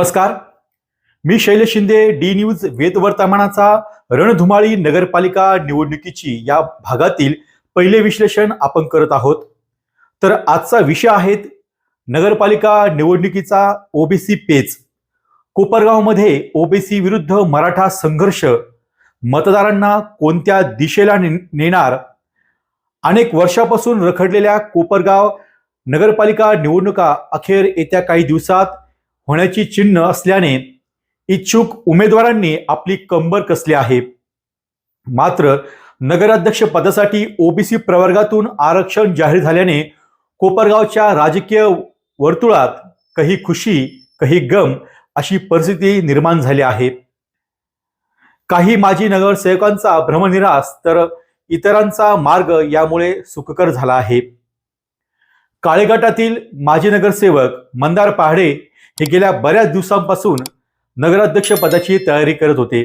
नमस्कार. मी Shailesh Shinde D news वेदवर्तमानाचा रणधुमाळी नगरपालिका निवडणुकीची या भागातील पहिले विश्लेषण आपण करत आहोत. तर आजचा विषय आहेत नगरपालिका निवडणुकीचा ओबीसी पेच. कोपरगावमध्ये ओबीसी विरुद्ध मराठा संघर्ष. मतदारांना कोणत्या दिशेला ने- नेणार? अनेक वर्षापासून रखडलेल्या कोपरगाव नगरपालिका निवडणुका अखेर येत्या काही दिवसात होण्याची चिन्ह असल्याने इच्छुक उमेदवारांनी आपली कंबर कसली आहे? मात्र नगराध्यक्ष पदासाठी ओबीसी प्रवर्गातून आरक्षण जाहीर झाल्याने कोपरगावच्या राजकीय वर्तुळात काही खुशी काही गम अशी परिस्थिती निर्माण झाली आहे. काही माजी नगरसेवकांचा भ्रमनिरास तर इतरांचा मार्ग यामुळे सुखकर झाला आहे. काळेगटातील माजी नगरसेवक मंदार पहाडे हे गेल्या बऱ्याच दिवसांपासून नगराध्यक्ष पदाची तयारी करत होते.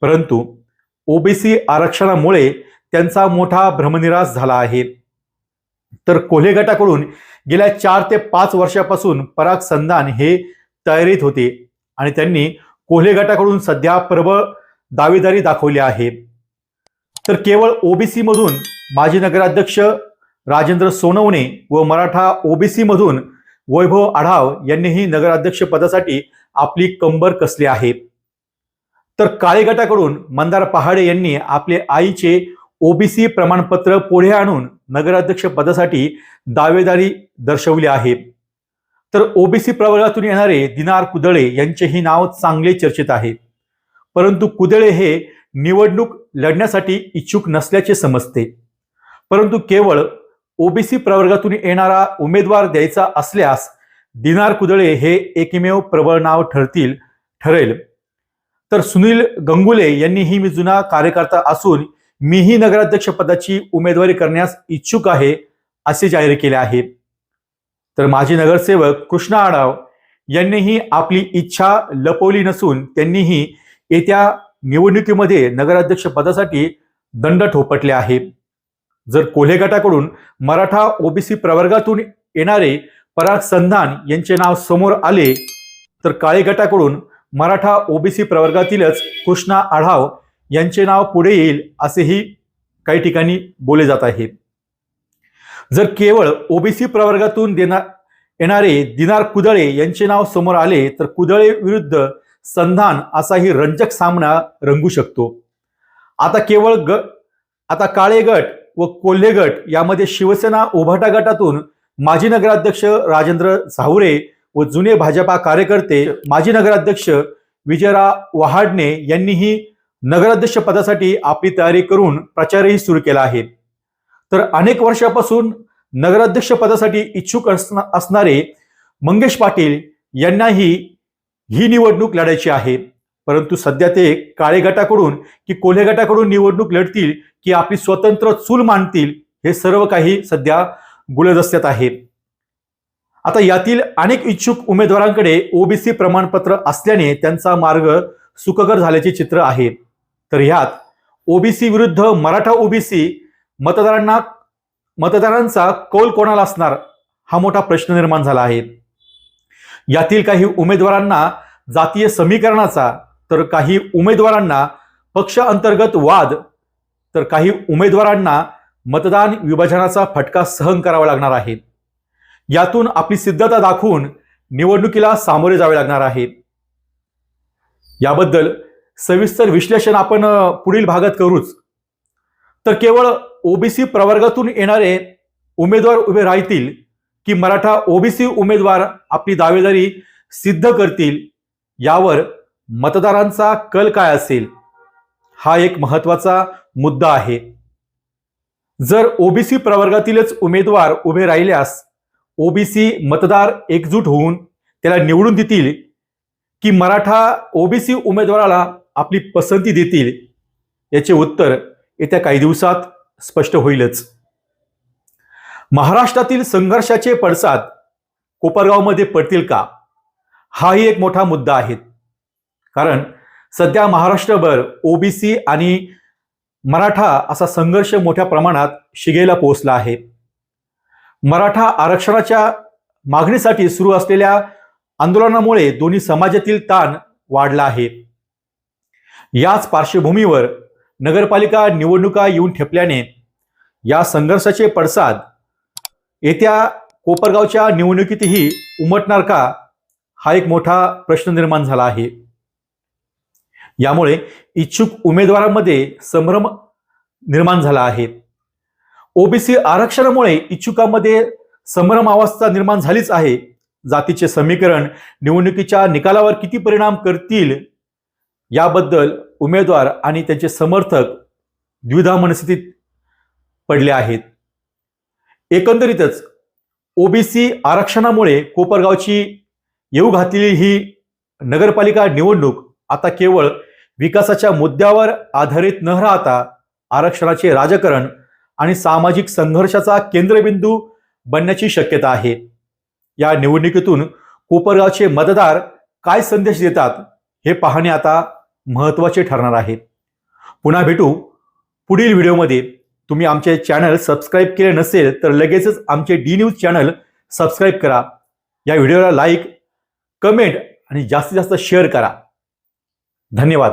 परंतु ओबीसी आरक्षणामुळे त्यांचा मोठा भ्रमनिरास झाला आहे. तर कोल्हे गटाकडून गेल्या चार ते पाच वर्षापासून पराग संधान हे तयारीत होते आणि त्यांनी कोल्हे गटाकडून सध्या प्रबळ दावेदारी दाखवली आहे. तर केवळ ओबीसी मधून माजी नगराध्यक्ष राजेंद्र सोनवणे व मराठा ओबीसी मधून वैभव आढाव यांनीही नगराध्यक्ष पदासाठी आपली कंबर कसली आहे? तर काळे गटाकडून मंदार पहाडे यांनी आपले आईचे ओबीसी प्रमाणपत्र पुढे आणून नगराध्यक्ष पदासाठी दावेदारी दर्शवली आहे. तर ओबीसी प्रवर्गातून येणारे दिनार कुदळे यांचेही नाव चांगले चर्चेत आहे. परंतु कुदळे हे निवडणूक लढण्यासाठी इच्छुक नसल्याचे समजते. परंतु केवळ ओबीसी प्रवर्गातून येणारा उमेदवार द्यायचा असल्यास दिनार कुदळे हे एकमेव प्रबळ नाव ठरतील ठरेल. तर सुनील गंगुले यांनीही मी जुना कार्यकर्ता असून मीही नगराध्यक्ष पदाची उमेदवारी करण्यास इच्छुक आहे असे जाहीर केले आहे. तर माजी नगरसेवक कृष्णा आडाव यांनीही आपली इच्छा लपवली नसून त्यांनीही येत्या निवडणुकीमध्ये नगराध्यक्ष पदासाठी दंड ठोपटले आहे. जर कोल्हे गटाकडून मराठा ओबीसी प्रवर्गातून येणारे पराग संधान यांचे नाव समोर आले तर काळे गटाकडून मराठा ओबीसी प्रवर्गातीलच कृष्णा आढाव यांचे नाव पुढे येईल असेही काही ठिकाणी बोले जात आहे. जर केवळ ओबीसी प्रवर्गातून देणार येणारे दिनार कुदळे यांचे नाव समोर आले तर कुदळे विरुद्ध संधान असाही रंजक सामना रंगू शकतो. आता केवळ ग आता काळे गट व कोल्हे गट यामध्ये शिवसेना उभाटा गटातून माजी नगराध्यक्ष राजेंद्र झावरे व जुने भाजपा कार्यकर्ते माजी नगराध्यक्ष विजयराव वहाडणे यांनीही नगराध्यक्ष पदासाठी आपली तयारी करून प्रचारही सुरू केला आहे. तर अनेक वर्षापासून नगराध्यक्ष पदासाठी इच्छुक असणारे मंगेश पाटील यांनाही ही निवडणूक लढायची आहे. परंतु सध्या ते काळे गटाकडून की कोल्हे गटाकडून निवडणूक लढतील की आपली स्वतंत्र चूल मांडतील हे सर्व काही सध्या गुलदस्त्यात आहे. आता यातील अनेक इच्छुक उमेदवारांकडे ओबीसी प्रमाणपत्र असल्याने त्यांचा मार्ग सुखकर झाल्याचे चित्र आहे. तर ह्यात ओबीसी विरुद्ध मराठा ओबीसी मतदारांना मतदारांचा कौल कोणाला असणार हा मोठा प्रश्न निर्माण झाला आहे. यातील काही उमेदवारांना जातीय समीकरणाचा तर काही उमेदवारांना पक्ष अंतर्गत वाद तर काही उमेदवारांना मतदान विभाजनाचा फटका सहन करावा लागणार आहे. यातून आपली सिद्धता दाखवून निवडणुकीला सामोरे जावे लागणार आहे. याबद्दल सविस्तर विश्लेषण आपण पुढील भागात करूच. तर केवळ ओबीसी प्रवर्गातून येणारे उमेदवार उभे राहतील की मराठा ओबीसी उमेदवार आपली दावेदारी सिद्ध करतील यावर मतदारांचा कल काय असेल? हा एक महत्त्वाचा मुद्दा आहे. जर ओबीसी प्रवर्गातीलच उमेदवार उभे राहिल्यास ओबीसी मतदार एकजूट होऊन त्याला निवडून देतील की मराठा ओबीसी उमेदवाराला आपली पसंती देतील? याचे उत्तर येत्या काही दिवसात स्पष्ट होईलच. महाराष्ट्रातील संघर्षाचे पडसाद कोपरगावमध्ये पडतील का? हाही एक मोठा मुद्दा आहे. कारण सध्या महाराष्ट्रभर ओबीसी आणि मराठा असा संघर्ष मोठ्या प्रमाणात शिगेला पोहोचला आहे. मराठा आरक्षणाच्या मागणीसाठी सुरू असलेल्या आंदोलनामुळे दोन्ही समाजातील ताण वाढला आहे. याच पार्श्वभूमीवर नगरपालिका निवडणुका येऊन ठेपल्याने या संघर्षाचे पडसाद येत्या कोपरगावच्या निवडणुकीतही उमटणार का हा एक मोठा प्रश्न निर्माण झाला आहे. यामुळे इच्छुक उमेदवारांमध्ये संभ्रम निर्माण झाला आहे. ओबीसी आरक्षणामुळे इच्छुकांमध्ये संभ्रम अवस्था निर्माण झालीच आहे. जातीचे समीकरण निवडणुकीच्या निकालावर किती परिणाम करतील याबद्दल उमेदवार आणि त्यांचे समर्थक द्विधा मनस्थितीत पडले आहेत. एकंदरीतच ओबीसी आरक्षणामुळे कोपरगावची येऊ घातलेली ही नगरपालिका निवडणूक आता केवळ विकासाच्या मुद्द्यावर आधारित न राहता आरक्षणाचे राजकारण आणि सामाजिक संघर्षाचा केंद्रबिंदू बनण्याची शक्यता आहे. या निवडणुकीतून कोपरगावचे मतदार काय संदेश देतात हे पाहणे आता महत्त्वाचे ठरणार आहे. पुन्हा भेटू. पुढील व्हिडिओमध्ये. तुम्ही आमचे चॅनल सबस्क्राईब केले नसेल तर लगेचच आमचे डी न्यूज चॅनल सबस्क्राईब करा. या व्हिडिओला लाईक कमेंट आणि जास्तीत जास्त शेअर करा. धन्यवाद.